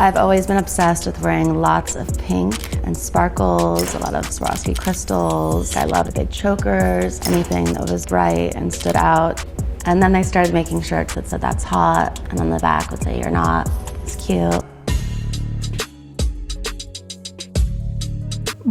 I've always been obsessed with wearing lots of pink and sparkles, a lot of Swarovski crystals. I loved big chokers, anything that was bright and stood out. And then I started making shirts that said that's hot, and on the back would say you're not. It's cute.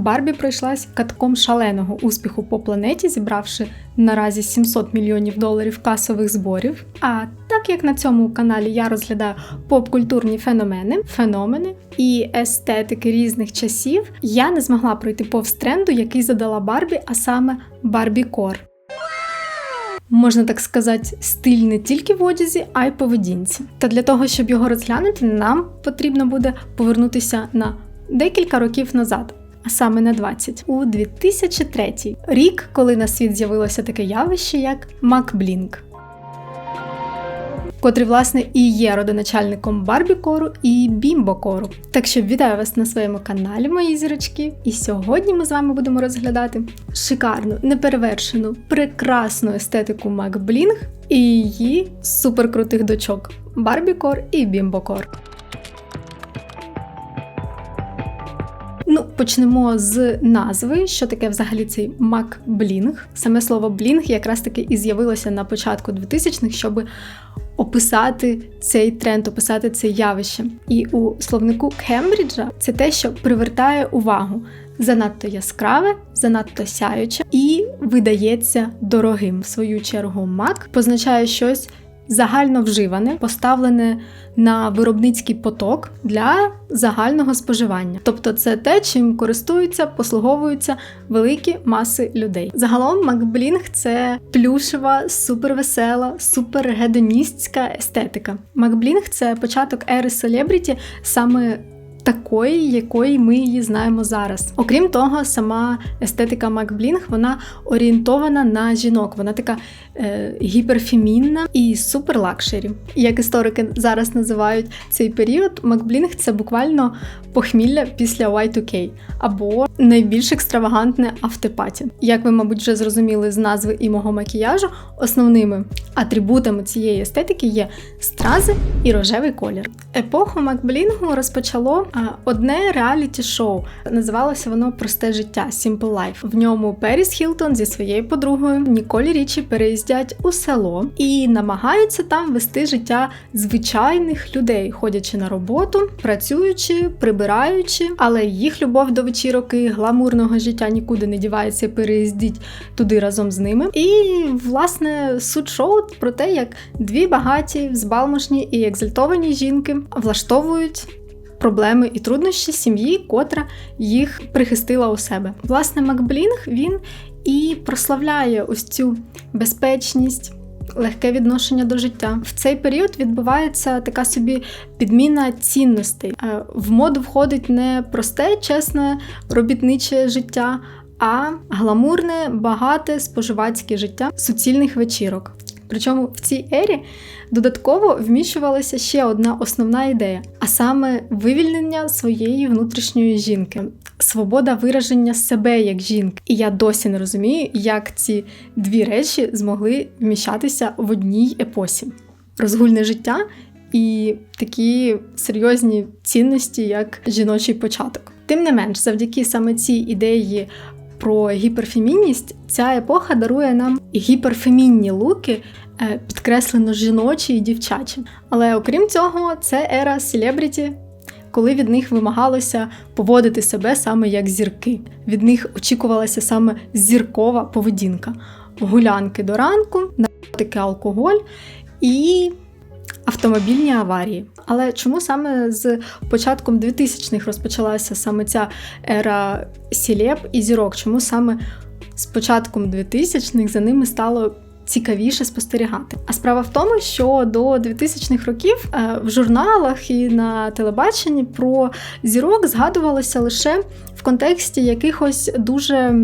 Барбі пройшлась катком шаленого успіху по планеті, зібравши наразі 700 мільйонів доларів касових зборів. А так як на цьому каналі я розглядаю поп-культурні феномени, феномени і естетики різних часів, я не змогла пройти повз тренду, який задала Барбі, а саме Барбі Кор. Можна так сказати, стиль не тільки в одязі, а й поведінці. Та для того, щоб його розглянути, нам потрібно буде повернутися на декілька років назад. А саме на 20. у 2003 рік, коли на світ з'явилося таке явище, як Макблінк, котрий, власне, і є родоначальником Барбі-кору і Бімбо-кору. Так що вітаю вас на своєму каналі, мої зірочки. І сьогодні ми з вами будемо розглядати шикарну, неперевершену, прекрасну естетику Макблінг і її суперкрутих дочок Барбі-кор і Бімбо-кор. Почнемо з назви, що таке взагалі цей Макблінг. Саме слово блінг якраз таки і з'явилося на початку 2000-х, щоб описати цей тренд, описати це явище. І у словнику Кембриджа це те, що привертає увагу. Занадто яскраве, занадто сяюче і видається дорогим. В свою чергу мак позначає щось загально вживане, поставлене на виробницький поток для загального споживання. Тобто це те, чим користуються, послуговуються великі маси людей. Загалом Макблінг це плюшева, супервесела, супергедоністська естетика. Макблінг це початок ери селебріті саме такої, якої ми її знаємо зараз. Окрім того, сама естетика Макблінг вона орієнтована на жінок. Вона така гіперфемінна і суперлакшері. Як історики зараз називають цей період, Макблінг це буквально похмілля після Y2K або найбільш екстравагантне автопаті. Як ви, мабуть, вже зрозуміли з назви і мого макіяжу, основними атрибутами цієї естетики є стрази і рожевий колір. Епоху Макблінгу розпочало одне реаліті-шоу. Називалося воно Просте життя Simple Life. В ньому Періс Хілтон зі своєю подругою Ніколі Річі переїздять у село і намагаються там вести життя звичайних людей, ходячи на роботу, працюючи, прибираючи, але їх любов до вечірок і гламурного життя нікуди не дівається, переїздіть туди разом з ними. І власне суть шоу про те, як дві багаті, взбалмошні і екзальтовані жінки влаштовують проблеми і труднощі сім'ї, котра їх прихистила у себе. Власне, Макблінг він і прославляє ось цю безпечність. Легке відношення до життя. В цей період відбувається така собі підміна цінностей. Е, в моду входить не просте, чесне робітниче життя, а гламурне, багате споживацьке життя суцільних вечірок. Причому в цій ері додатково вміщувалася ще одна основна ідея, а саме вивільнення своєї внутрішньої жінки, свобода вираження себе як жінки. І я досі не розумію, як ці дві речі змогли вміщатися в одній епосі: розгульне життя і такі серйозні цінності, як жіночий початок. Тим не менш, завдяки саме цій ідеї про гіперфемінність, ця епоха дарує нам гіперфемінні луки, е, підкреслено жіночі і дівчачі. Але окрім цього, це ера селебріті, коли від них вимагалося поводити себе саме як зірки. Від них очікувалася саме зіркова поведінка, гулянки до ранку, наркотики, алкоголь і автомобільні аварії. Але чому саме з початком 2000-х розпочалася саме ця ера сілеп і зірок? Чому саме з початком 2000-х за ними стало цікавіше спостерігати? А справа в тому, що до 2000-х років е, в журналах і на телебаченні про зірок згадувалося лише в контексті якихось дуже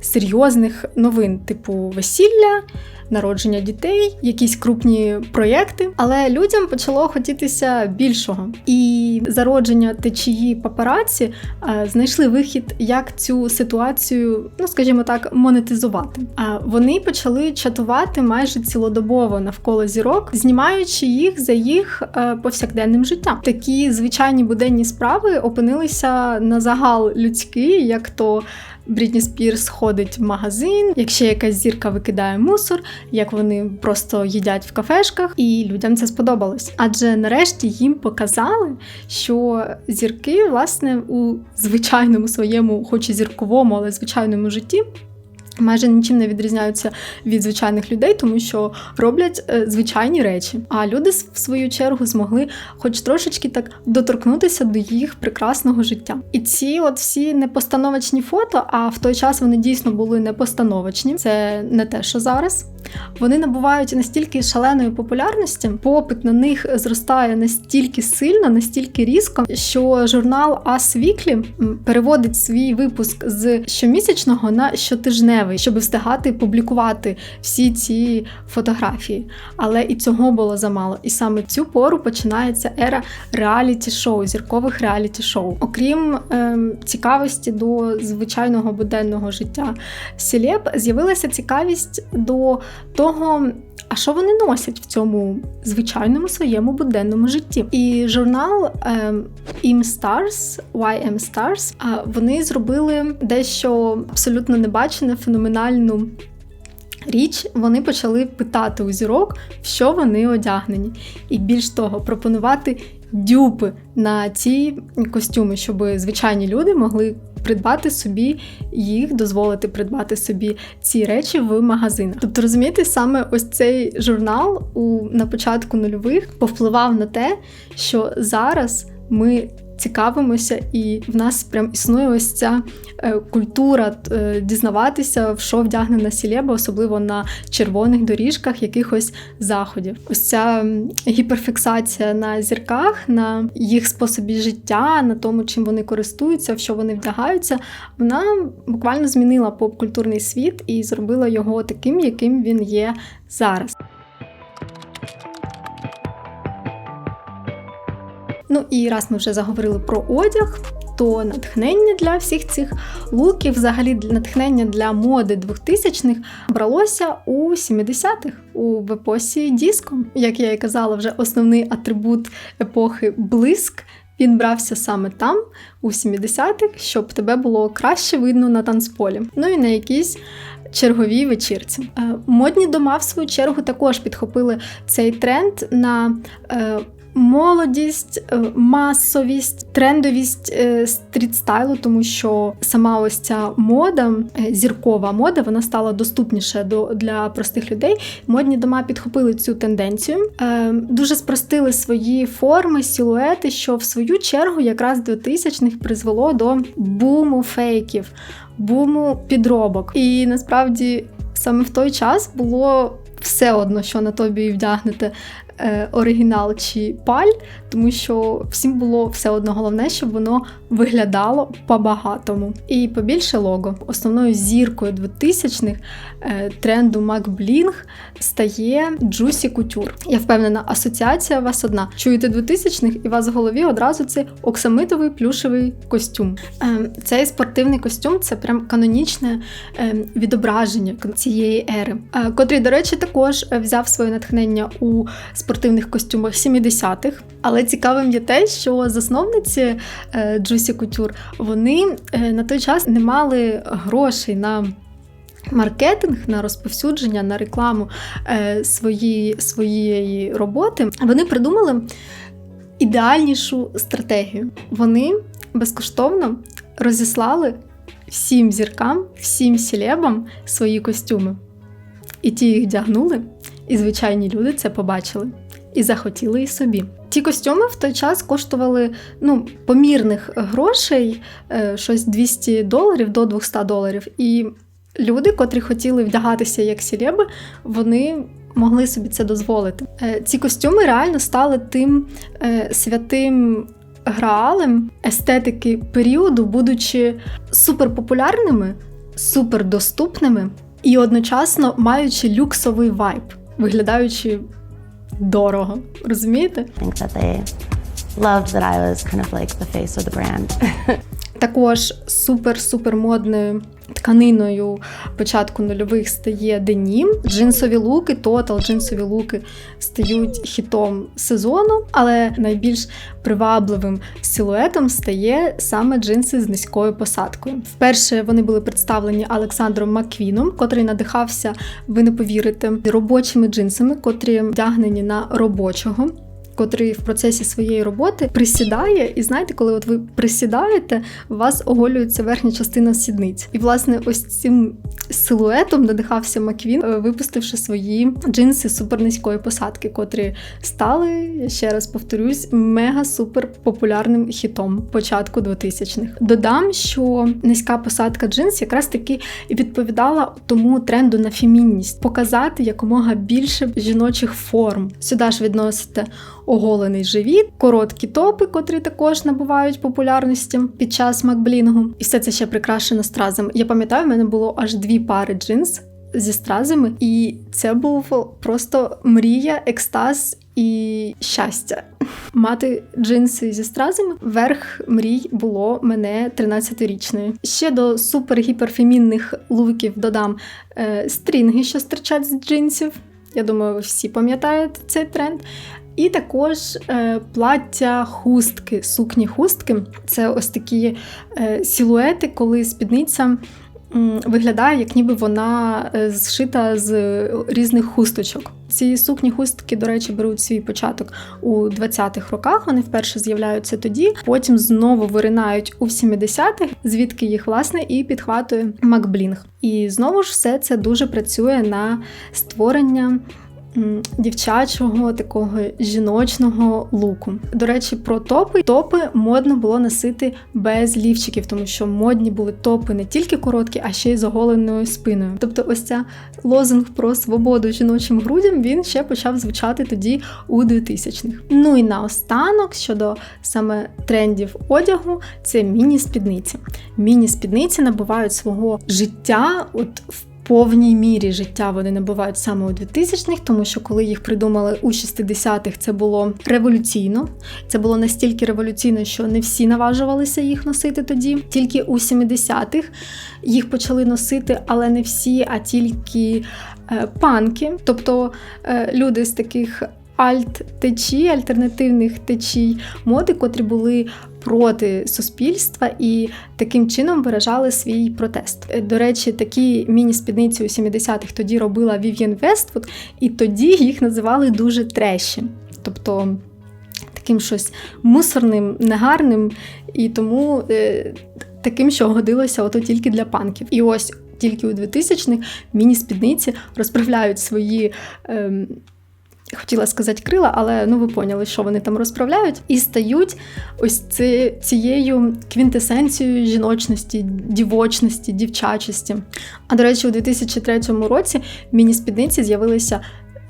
серйозних новин, типу весілля народження дітей, якісь крупні проєкти. Але людям почало хотітися більшого. І зародження течії папараці е, знайшли вихід, як цю ситуацію, ну скажімо так, монетизувати. А вони почали чатувати майже цілодобово навколо зірок, знімаючи їх за їх е, повсякденним життям. Такі звичайні буденні справи опинилися на загал людський, як то. Брітні Спірс ходить в магазин, якщо якась зірка викидає мусор, як вони просто їдять в кафешках, і людям це сподобалось. Адже нарешті їм показали, що зірки, власне, у звичайному своєму, хоч і зірковому, але звичайному житті. Майже нічим не відрізняються від звичайних людей, тому що роблять е, звичайні речі. А люди в свою чергу змогли, хоч трошечки так доторкнутися до їх прекрасного життя. І ці от всі непостановочні фото, а в той час вони дійсно були непостановочні. Це не те, що зараз. Вони набувають настільки шаленої популярності, попит на них зростає настільки сильно, настільки різко, що журнал Us Weekly переводить свій випуск з щомісячного на щотижневий, щоб встигати публікувати всі ці фотографії. Але і цього було замало. І саме цю пору починається ера реаліті-шоу, зіркових реаліті-шоу. Окрім ем, цікавості до звичайного буденного життя Селеб, з'явилася цікавість до того, а що вони носять в цьому звичайному своєму буденному житті. І журнал ем, IM Stars, YM Stars, вони зробили дещо абсолютно небачене, феноменальну. Річ вони почали питати у зірок, в що вони одягнені, і більш того, пропонувати дюпи на ці костюми, щоб звичайні люди могли придбати собі їх, дозволити придбати собі ці речі в магазинах. Тобто, розумієте, саме ось цей журнал у на початку нульових повпливав на те, що зараз ми цікавимося, і в нас прям існує ось ця е, культура е, дізнаватися, в що вдягнена сілеба, особливо на червоних доріжках якихось заходів. Ось ця гіперфіксація на зірках, на їх способі життя, на тому, чим вони користуються, в що вони вдягаються, вона буквально змінила поп-культурний світ і зробила його таким, яким він є зараз. Ну і раз ми вже заговорили про одяг, то натхнення для всіх цих луків, взагалі натхнення для моди 2000-х бралося у 70-х у епосі диско. Як я і казала, вже основний атрибут епохи блиск. Він брався саме там, у 70-х, щоб тебе було краще видно на танцполі. Ну і на якійсь черговій вечірці. Е, модні дома, в свою чергу, також підхопили цей тренд на е, молодість, е, масовість, трендовість е, стрітстайлу, тому що сама ось ця мода, е, зіркова мода, вона стала доступніше до для простих людей. Модні дома підхопили цю тенденцію, дуже спростили свої форми, силуети, що в свою чергу якраз 2000-х призвело до буму фейків, буму підробок. І насправді саме в той час було. Все одно, що на тобі вдягнете оригінал чи паль, тому що всім було все одно головне, щоб воно виглядало по-багатому. І побільше лого. Основною зіркою 2000-х е, тренду MacBling стає Juicy Couture. Я впевнена, асоціація у вас одна. Чуєте 2000-х, і у вас в голові одразу це оксамитовий плюшевий костюм. Е, цей спортивний костюм це прям канонічне е, відображення цієї ери, е, котрий, до речі, також взяв своє натхнення у спортивних костюмах 70-х. Але цікавим є те, що засновниці Juicy Couture, вони на той час не мали грошей на. Маркетинг на розповсюдження, на рекламу е, свої, своєї роботи, вони придумали ідеальнішу стратегію. Вони безкоштовно розіслали всім зіркам, всім селебам свої костюми. І ті їх вдягнули, і звичайні люди це побачили і захотіли і собі. Ті костюми в той час коштували ну, помірних грошей, е, щось 200 доларів до 200 доларів. І люди, котрі хотіли вдягатися як сілеби, вони могли собі це дозволити. Е, ці костюми реально стали тим е, святим граалем естетики періоду, будучи суперпопулярними, супердоступними і одночасно маючи люксовий вайб, виглядаючи дорого. Розумієте? Також супер-супер модною тканиною початку нульових стає денім. Джинсові луки, тотал джинсові луки стають хітом сезону, але найбільш привабливим силуетом стає саме джинси з низькою посадкою. Вперше вони були представлені Олександром Маквіном, котрий надихався, ви не повірите, робочими джинсами, котрі вдягнені на робочого котрий в процесі своєї роботи присідає, і знаєте, коли от ви присідаєте, у вас оголюється верхня частина сідниць. І, власне, ось цим силуетом надихався Маквін, е, випустивши свої джинси супернизької посадки, котрі стали, я ще раз повторюсь, мега-супер популярним хітом початку 2000-х. Додам, що низька посадка джинс якраз таки і відповідала тому тренду на фемінність, показати якомога більше жіночих форм. Сюди ж відносите оголений живіт, короткі топи, котрі також набувають популярності під час макблінгу. І все це ще прикрашено стразами. Я пам'ятаю, в мене було аж дві пари джинс. Зі стразами, і це був просто мрія, екстаз і щастя. Мати джинси зі стразами верх мрій було мене 13-річною. Ще до супер-гіперфемінних луків додам е, стрінги, що стирчать з джинсів. Я думаю, ви всі пам'ятаєте цей тренд. І також е, плаття, хустки, сукні хустки це ось такі е, силуети, коли спідниця виглядає, як ніби вона е, зшита з різних хусточок. Ці сукні хустки, до речі, беруть свій початок у 20-х роках. Вони вперше з'являються тоді, потім знову виринають у 70-х, звідки їх власне і підхватує Макблінг. І знову ж все це дуже працює на створення дівчачого такого жіночного луку. До речі, про топи. Топи модно було носити без лівчиків, тому що модні були топи не тільки короткі, а ще й з оголеною спиною. Тобто, ось ця лозунг про свободу жіночим грудям він ще почав звучати тоді у 2000-х. Ну і наостанок щодо саме трендів одягу, це міні-спідниці. Міні-спідниці набувають свого життя от в повній мірі життя вони набувають саме у 2000-х, тому що коли їх придумали у 60-х, це було революційно. Це було настільки революційно, що не всі наважувалися їх носити тоді. Тільки у 70-х їх почали носити, але не всі, а тільки е, панки, тобто е, люди з таких. Альт-течій, альтернативних течій моди, котрі були проти суспільства і таким чином виражали свій протест. До речі, такі міні-спідниці у 70-х тоді робила Вів'єн Вествуд, і тоді їх називали дуже трещі. Тобто таким щось мусорним, негарним, і тому е, таким, що годилося ото тільки для панків. І ось тільки у 2000-х міні-спідниці розправляють свої. Е, Хотіла сказати крила, але ну ви поняли, що вони там розправляють, і стають ось ці, цією квінтесенцією жіночності, дівочності, дівчачості. А до речі, у 2003 році міні-спідниці з'явилися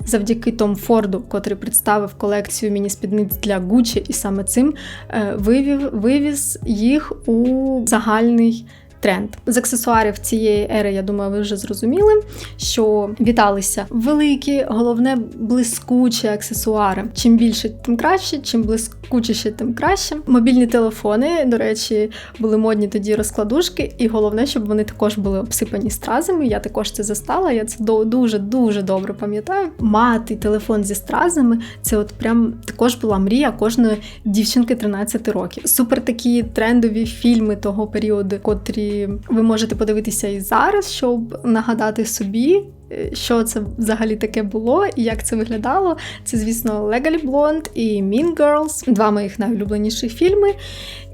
завдяки Том Форду, котрий представив колекцію міні-спідниць для Гуччі, і саме цим е, вивів, вивіз їх у загальний. Тренд з аксесуарів цієї ери, я думаю, ви вже зрозуміли, що віталися великі, головне блискучі аксесуари. Чим більше, тим краще, чим блискучіше, тим краще. Мобільні телефони, до речі, були модні тоді розкладушки, і головне, щоб вони також були обсипані стразами. Я також це застала. Я це дуже дуже добре пам'ятаю. Мати телефон зі стразами це от прям також була мрія кожної дівчинки 13 років. Супер такі трендові фільми того періоду, котрі ви можете подивитися і зараз, щоб нагадати собі, е, що це взагалі таке було і як це виглядало. Це, звісно, Legally Blonde і Mean Girls, два моїх найулюбленіших фільми.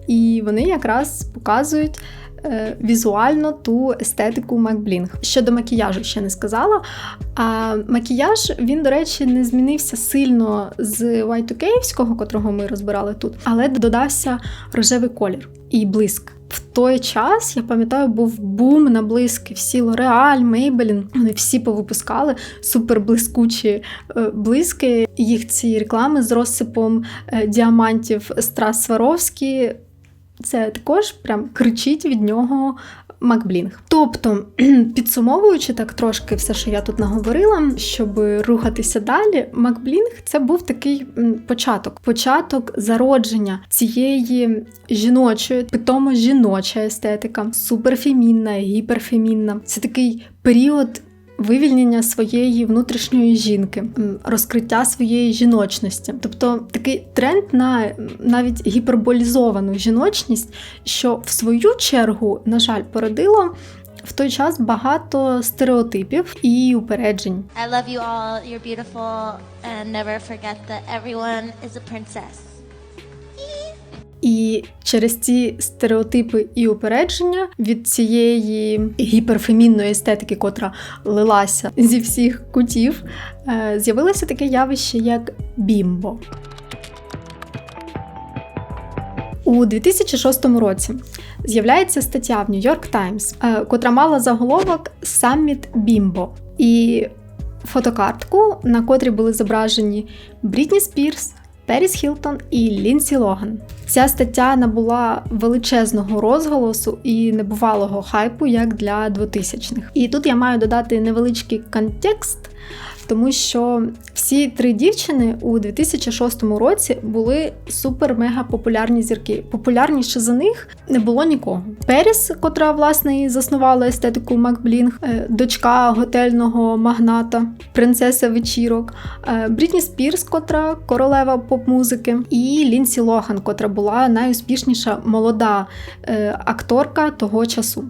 І вони якраз показують. е, Візуально ту естетику Макблінг. Щодо макіяжу ще не сказала. А макіяж він, до речі, не змінився сильно з Y2K-вського, котрого ми розбирали тут, але додався рожевий колір і блиск. В той час, я пам'ятаю, був бум на блиски. Всі Лореаль, Мейбелін. вони всі повипускали суперблискучі е, блиски. Їх ці реклами з розсипом е, діамантів Страс Сваровські це також прям кричить від нього Макблінг. Тобто, підсумовуючи так трошки все, що я тут наговорила, щоб рухатися далі, Макблінг це був такий початок, початок зародження цієї жіночої, питомо жіноча естетика, суперфемінна, гіперфемінна. Це такий період вивільнення своєї внутрішньої жінки, розкриття своєї жіночності, тобто такий тренд на навіть гіперболізовану жіночність, що в свою чергу, на жаль, породило. В той час багато стереотипів і упереджень. I love you all. You're beautiful, and never forget that everyone is a princess. І через ці стереотипи і упередження від цієї гіперфемінної естетики, котра лилася зі всіх кутів, е, з'явилося таке явище, як бімбо. У 2006 році з'являється стаття в York Times, е, котра мала заголовок Саміт Бімбо. І фотокартку, на котрій були зображені Брітні Спірс, Періс Хілтон і Лінсі Логан. Ця стаття набула величезного розголосу і небувалого хайпу як для 2000-х. І тут я маю додати невеличкий контекст тому що всі три дівчини у 2006 році були супер-мега популярні зірки. Популярніше за них не було нікого. Періс, котра власне і заснувала естетику Макблінг, е, дочка готельного магната, принцеса вечірок, е, Брітні Спірс, котра королева поп-музики, і Лінсі Лохан, котра була найуспішніша молода е, акторка того часу.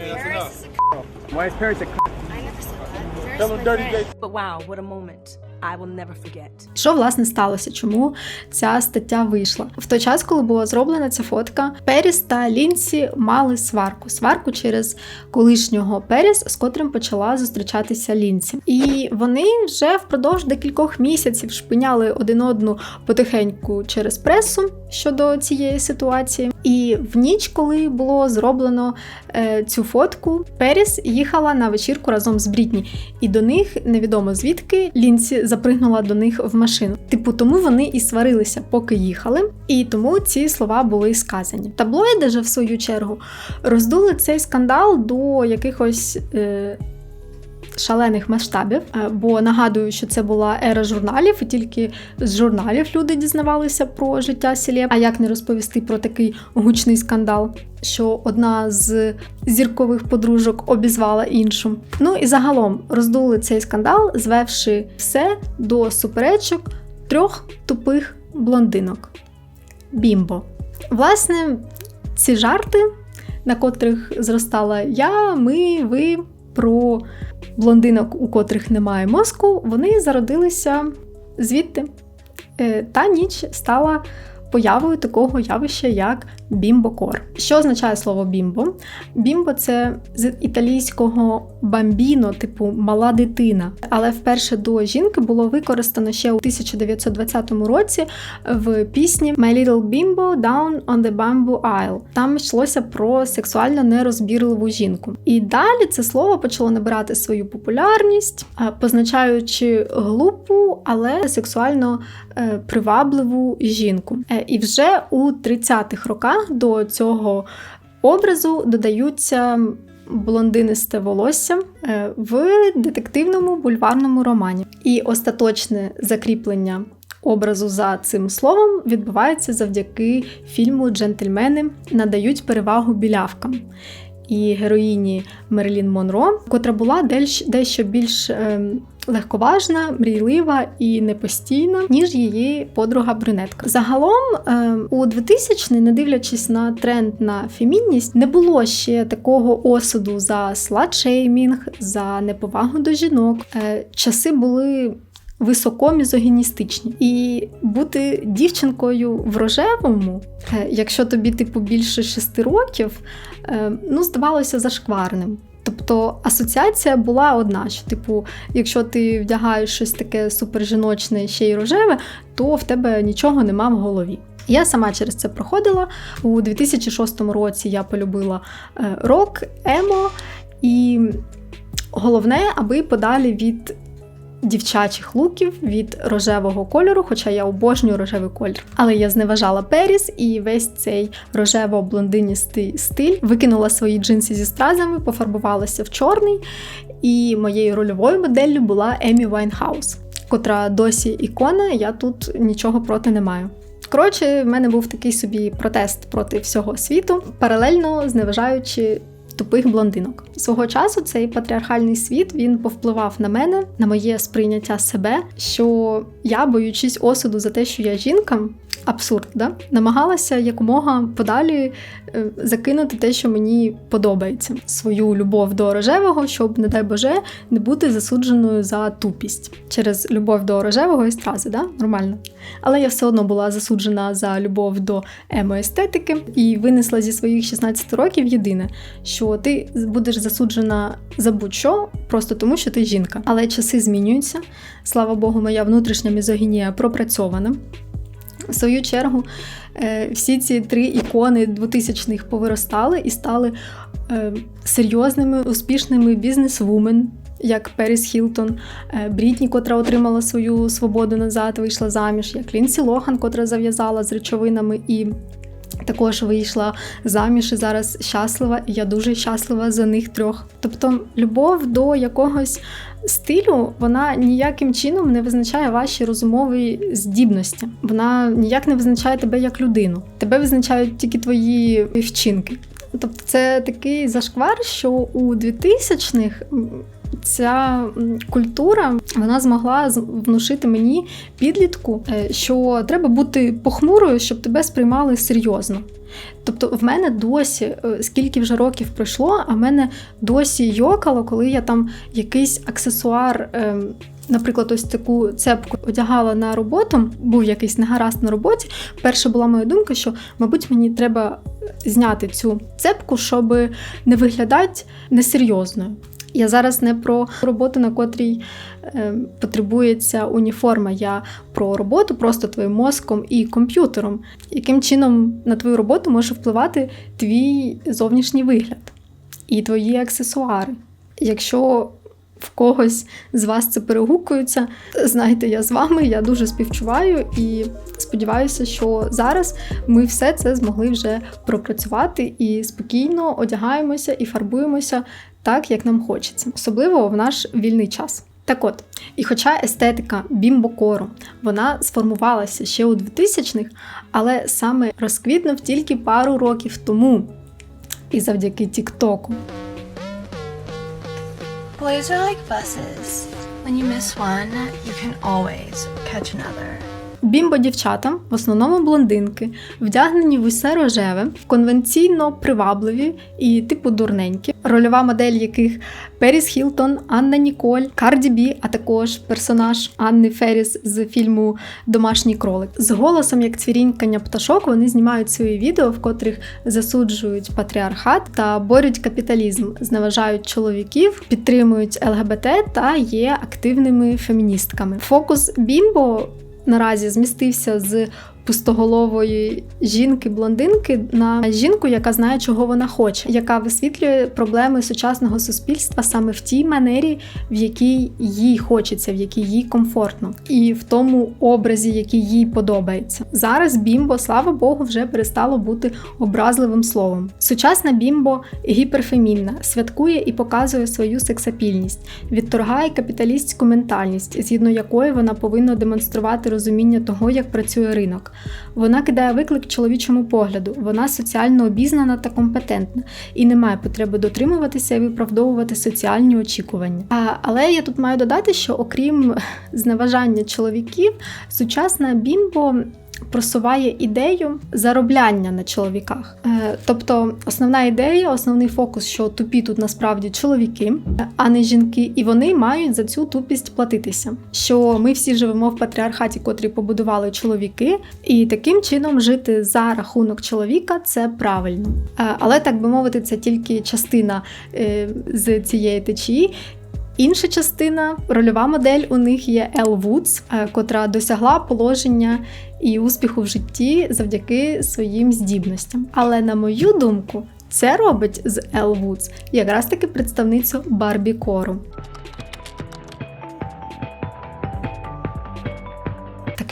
But wow, what a moment. I will never forget. Що власне сталося? Чому ця стаття вийшла? В той час, коли була зроблена ця фотка, Періс та Лінсі мали сварку. Сварку через колишнього Періс, з котрим почала зустрічатися Лінсі. І вони вже впродовж декількох місяців шпиняли один одну потихеньку через пресу щодо цієї ситуації. І в ніч, коли було зроблено е, цю фотку, Періс їхала на вечірку разом з Брітні, і до них невідомо звідки Лінсі запригнула до них в машину. Типу, тому вони і сварилися, поки їхали, і тому ці слова були сказані. Таблоїди же, в свою чергу, роздули цей скандал до якихось. Е, Шалених масштабів, е, бо нагадую, що це була ера журналів, і тільки з журналів люди дізнавалися про життя селеб. А як не розповісти про такий гучний скандал, що одна з зіркових подружок обізвала іншу. Ну і загалом роздули цей скандал, звевши все до суперечок трьох тупих блондинок. Бімбо. Власне, ці жарти, на котрих зростала я, ми, ви про блондинок, у котрих немає мозку, вони зародилися звідти. Е, та ніч стала появою такого явища, як бімбокор. Що означає слово бімбо? Бімбо це з італійського бамбіно, типу мала дитина. Але вперше до жінки було використано ще у 1920 році в пісні My Little Bimbo Down on the Bamboo Isle. Там йшлося про сексуально нерозбірливу жінку. І далі це слово почало набирати свою популярність, позначаючи глупу, але сексуально е, привабливу жінку. І вже у 30-х роках до цього образу додаються блондинисте волосся е, в детективному бульварному романі. І остаточне закріплення. Образу за цим словом відбувається завдяки фільму Джентльмени надають перевагу білявкам і героїні Мерлін Монро, котра була дещо більш ем, легковажна, мрійлива і непостійна, ніж її подруга брюнетка. Загалом ем, у 2000 не дивлячись на тренд на фемінність, не було ще такого осуду за сладшеймінг, за неповагу до жінок. Е, часи були. Високо мізогіністичні. І бути дівчинкою в рожевому, е, якщо тобі типу більше шести років, е, ну здавалося зашкварним. Тобто асоціація була одна: що, типу, якщо ти вдягаєш щось таке супержіночне ще й рожеве, то в тебе нічого нема в голові. Я сама через це проходила. У 2006 році я полюбила е, рок, емо, і головне, аби подалі від дівчачих луків від рожевого кольору, хоча я обожнюю рожевий колір. Але я зневажала Періс і весь цей рожево-блондиністий стиль викинула свої джинси зі стразами, пофарбувалася в чорний. І моєю рольовою моделлю була Емі Вайнхаус, котра досі ікона, я тут нічого проти не маю. Коротше, в мене був такий собі протест проти всього світу, паралельно зневажаючи тупих блондинок. Свого часу цей патріархальний світ він повпливав на мене, на моє сприйняття себе, що я, боючись осуду за те, що я жінка, абсурд, да? намагалася якомога подалі е, закинути те, що мені подобається, свою любов до рожевого, щоб, не дай Боже, не бути засудженою за тупість через любов до рожевого і стрази, да? нормально. Але я все одно була засуджена за любов до емоестетики і винесла зі своїх 16 років єдине, що ти будеш засуджена за будь-що, просто тому, що ти жінка. Але часи змінюються. Слава Богу, моя внутрішня мізогінія пропрацьована. В свою чергу, е, всі ці три ікони 2000-х повиростали і стали е, серйозними, успішними бізнес-вумен, як Періс Хілтон, е, Брітні, котра отримала свою свободу назад, вийшла заміж, як Лінсі Лохан, котра зав'язала з речовинами і. Також вийшла заміж і зараз щаслива, і я дуже щаслива за них трьох. Тобто, любов до якогось стилю, вона ніяким чином не визначає ваші розумові здібності. Вона ніяк не визначає тебе як людину. Тебе визначають тільки твої вчинки. Тобто, це такий зашквар, що у 2000-х ця культура вона змогла внушити мені підлітку, е, що треба бути похмурою, щоб тебе сприймали серйозно. Тобто, в мене досі, е, скільки вже років пройшло, а в мене досі йокало, коли я там якийсь аксесуар. ем, Наприклад, ось таку цепку одягала на роботу, був якийсь негаразд на роботі. Перша була моя думка, що, мабуть, мені треба зняти цю цепку, щоб не виглядати несерйозною. Я зараз не про роботу, на котрій е, потребується уніформа. Я про роботу просто твоїм мозком і комп'ютером. Яким чином на твою роботу може впливати твій зовнішній вигляд і твої аксесуари. Якщо в когось з вас це перегукується, знайте, я з вами, я дуже співчуваю і сподіваюся, що зараз ми все це змогли вже пропрацювати і спокійно одягаємося і фарбуємося так, як нам хочеться, особливо в наш вільний час. Так от, і хоча естетика бімбокору вона сформувалася ще у 2000-х, але саме розквітнув тільки пару років тому, і завдяки Тіктоку. Boys are like buses. You miss one, you can always catch another. Бімбо-дівчата, в основному блондинки, вдягнені в усе рожеве, конвенційно привабливі і типу дурненькі, рольова модель яких Періс Хілтон, Анна Ніколь, Карді Бі, а також персонаж Анни Феріс з фільму Домашній кролик. З голосом як цвірінькання пташок вони знімають свої відео, в котрих засуджують патріархат та борють капіталізм, зневажають чоловіків, підтримують ЛГБТ та є активними феміністками. Фокус бімбо наразі змістився з пустоголової жінки-блондинки на жінку, яка знає, чого вона хоче, яка висвітлює проблеми сучасного суспільства саме в тій манері, в якій їй хочеться, в якій їй комфортно, і в тому образі, який їй подобається. Зараз бімбо, слава Богу, вже перестало бути образливим словом. Сучасна бімбо гіперфемінна, святкує і показує свою сексапільність, відторгає капіталістську ментальність, згідно якої вона повинна демонструвати розуміння того, як працює ринок. Вона кидає виклик чоловічому погляду, вона соціально обізнана та компетентна і не має потреби дотримуватися і виправдовувати соціальні очікування. А, але я тут маю додати, що окрім зневажання чоловіків, сучасна бімбо. Просуває ідею заробляння на чоловіках. Е, тобто основна ідея, основний фокус, що тупі тут насправді чоловіки, а не жінки, і вони мають за цю тупість платитися. Що ми всі живемо в патріархаті, котрі побудували чоловіки, і таким чином жити за рахунок чоловіка це правильно. Е, але так би мовити, це тільки частина е, з цієї течії. Інша частина, рольова модель у них є Ел Вудс, е, котра досягла положення і успіху в житті завдяки своїм здібностям. Але на мою думку, це робить з Ел Вудс якраз таки представницю Барбі Кору.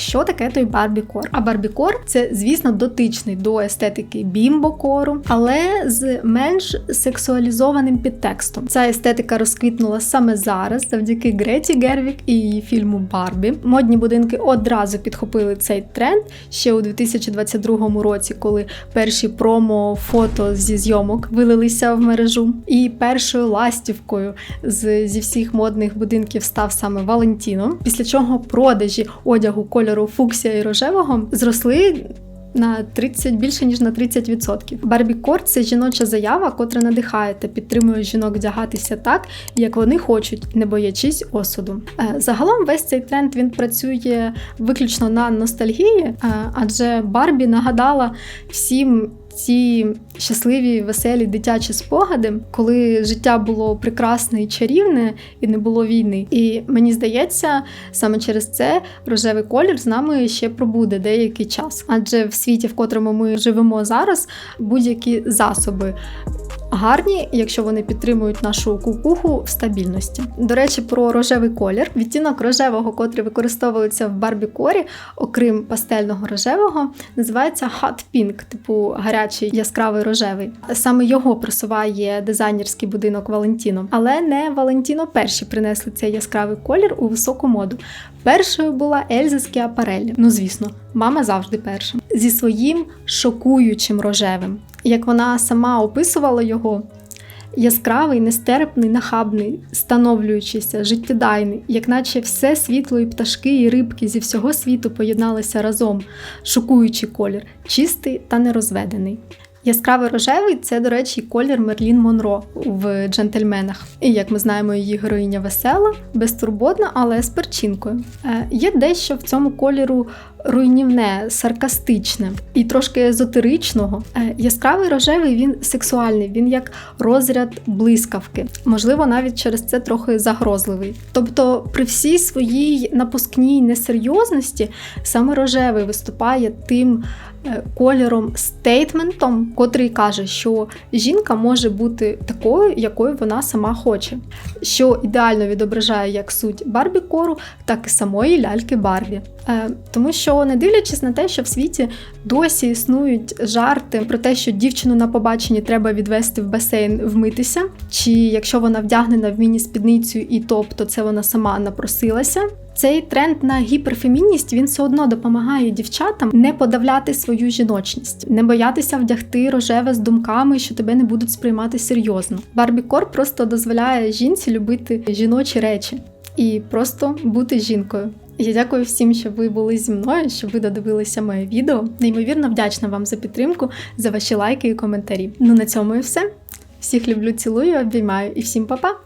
Що таке той барбікор. А барбікор це, звісно, дотичний до естетики бімбокору, але з менш сексуалізованим підтекстом. Ця естетика розквітнула саме зараз, завдяки Греті Гервік і її фільму Барбі. Модні будинки одразу підхопили цей тренд ще у 2022 році, коли перші промо-фото зі зйомок вилилися в мережу. І першою ластівкою з, зі всіх модних будинків став саме Валентіно, після чого продажі одягу кольору фуксія і рожевого зросли. На 30, більше ніж на 30%. Барбі Кор це жіноча заява, котра надихає та підтримує жінок вдягатися так, як вони хочуть, не боячись осуду. Е, Загалом весь цей тренд він працює виключно на ностальгії, е, адже Барбі нагадала всім ці щасливі, веселі дитячі спогади, коли життя було прекрасне і чарівне, і не було війни. І мені здається, саме через це рожевий колір з нами ще пробуде деякий час. Адже в світі, в котрому ми живемо зараз, будь-які засоби. Гарні, якщо вони підтримують нашу кукуху в стабільності. До речі, про рожевий колір. Відтінок рожевого, котрий використовується в барбікорі, окрім пастельного рожевого, називається hot pink, типу гарячий яскравий рожевий. Саме його просуває дизайнерський будинок Валентіно. Але не Валентіно перші принесли цей яскравий колір у високу моду. Першою була Ельза Скіапареллі. Ну звісно, мама завжди перша. Зі своїм шокуючим рожевим. Як вона сама описувала його, яскравий, нестерпний, нахабний, становлюючийся, життєдайний, як наче все світло і пташки і рибки зі всього світу поєдналися разом, шокуючий колір, чистий та нерозведений. Яскравий рожевий це, до речі, колір Мерлін Монро в джентльменах. І як ми знаємо, її героїня весела, безтурботна, але з перчинкою. Е, є дещо в цьому кольору руйнівне, саркастичне і трошки езотеричного. Е, яскравий рожевий він сексуальний, він як розряд блискавки. Можливо, навіть через це трохи загрозливий. Тобто, при всій своїй напускній несерйозності саме рожевий виступає тим е, кольором стейтментом, котрий каже, що жінка може бути такою, якою вона сама хоче, що ідеально відображає як суть Барбі кору, так і самої ляльки Барбі. Е, Тому що, не дивлячись на те, що в світі досі існують жарти про те, що дівчину на побаченні треба відвести в басейн вмитися, чи якщо вона вдягнена в міні-спідницю і топ, то це вона сама напросилася. Цей тренд на гіперфемінність він все одно допомагає дівчатам не подавляти свою жіночність, не боятися вдягти рожеве з думками, що тебе не будуть сприймати серйозно. Барбікор просто дозволяє жінці любити жіночі речі і просто бути жінкою. Я дякую всім, що ви були зі мною, що ви додивилися моє відео. Неймовірно вдячна вам за підтримку, за ваші лайки і коментарі. Ну на цьому і все. Всіх люблю, цілую, обіймаю і всім па-па!